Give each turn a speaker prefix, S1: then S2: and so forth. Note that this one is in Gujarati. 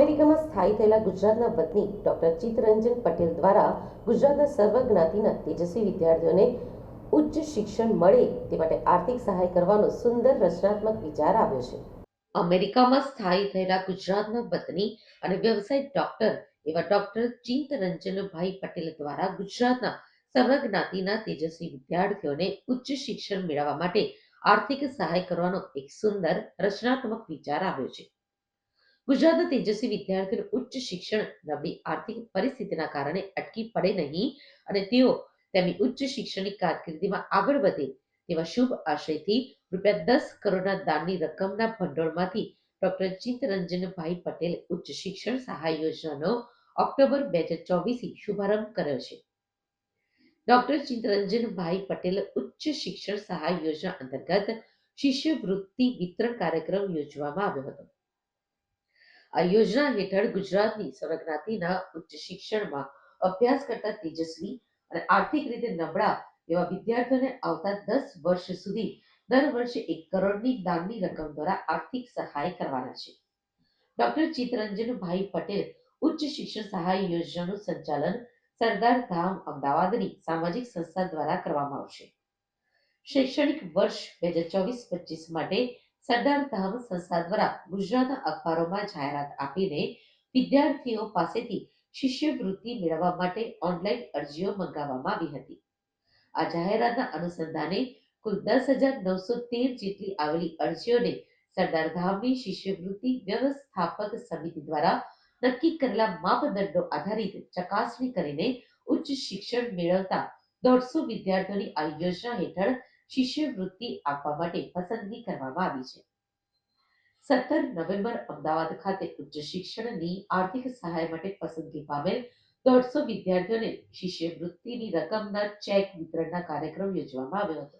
S1: અમેરિકામાં સ્થાયી થયેલા ગુજરાતના વતની ડોક્ટર ચિત્તરંજન પટેલ દ્વારા ગુજરાતના સર્વજ્ઞાતિના તેજસ્વી વિદ્યાર્થીઓને ઉચ્ચ શિક્ષણ મળે તે માટે આર્થિક સહાય કરવાનો સુંદર રચનાત્મક વિચાર આવ્યો છે. અમેરિકામાં સ્થાયી થયેલા ગુજરાતના વતની અને વ્યવસાયિક ડોક્ટર એવા ડોક્ટર ચિંતરંજનભાઈ પટેલ દ્વારા ગુજરાતના સર્વ જ્ઞાતિના તેજસ્વી વિદ્યાર્થીઓને ઉચ્ચ શિક્ષણ મેળવવા માટે આર્થિક સહાય કરવાનો એક સુંદર રચનાત્મક વિચાર આવ્યો છે. ગુજરાતના તેજસ્વી વિદ્યાર્થીઓને ઉચ્ચ શિક્ષણ નબળી આર્થિક પરિસ્થિતિના કારણે અટકી પડે નહીં અને તેઓ તેમની ઉચ્ચ શિક્ષણની કારકિર્દીમાં આગળ વધે તેવા શુભ આશયથી રૂપિયા દસ કરોડના દાનની રકમના ભંડોળમાંથી ડોક્ટર ચિત્તરંજનભાઈ પટેલ ઉચ્ચ શિક્ષણ સહાય યોજનાનો ઓક્ટોબર બે હજાર ચોવીસથી શુભારંભ કર્યો છે. ડોક્ટર ચિત્તરંજનભાઈ પટેલ ઉચ્ચ શિક્ષણ સહાય યોજના અંતર્ગત શિષ્યવૃત્તિ વિતરણ કાર્યક્રમ યોજવામાં આવ્યો હતો. આ યોજના હેઠળ ગુજરાતની સર્વજ્ઞાતિના ઉચ્ચ શિક્ષણમાં અભ્યાસ કરતા તેજસ્વી અને આર્થિક રીતે નબળા એવા વિદ્યાર્થીઓને આવતા દસ વર્ષ સુધી દર વર્ષે એક કરોડની દાનની રકમ દ્વારા આર્થિક સહાય કરવાના છે. ડોક્ટર ચિત્તરંજનભાઈ પટેલ ઉચ્ચ શિક્ષણ સહાય યોજનાનું સંચાલન સરદાર ધામ અમદાવાદની સામાજિક સંસ્થા દ્વારા કરવામાં આવશે. શૈક્ષણિક વર્ષ બે હજાર ચોવીસ પચીસ માટે સરદાર ધામ સંસ્થા દ્વારા ગુજરાતના અખબારોમાં જાહેરાત આપીને વિદ્યાર્થીઓ પાસેથી શિષ્યવૃત્તિ મેળવવા માટે ઓનલાઈન અરજીઓ મંગાવવામાં આવી હતી. આ જાહેરાતના અનુસંધાને કુલ દસ હજાર નવસો તેર જેટલી આવેલી અરજીઓને સરદાર ધામની શિષ્યવૃત્તિ વ્યવસ્થાપક સમિતિ દ્વારા નક્કી કરેલા માપદંડો આધારિત ચકાસણી કરીને ઉચ્ચ શિક્ષણ મેળવતા દોઢસો વિદ્યાર્થીઓની આ યોજના હેઠળ શિષ્યવૃત્તિ આપવા માટે પસંદગી કરવામાં આવી છે. સત્તર નવેમ્બર અમદાવાદ ખાતે ઉચ્ચ શિક્ષણની આર્થિક સહાય માટે પસંદગી પામેલ દોઢસો વિદ્યાર્થીઓને શિષ્યવૃત્તિની રકમના ચેક વિતરણના કાર્યક્રમ યોજવામાં આવ્યો હતો.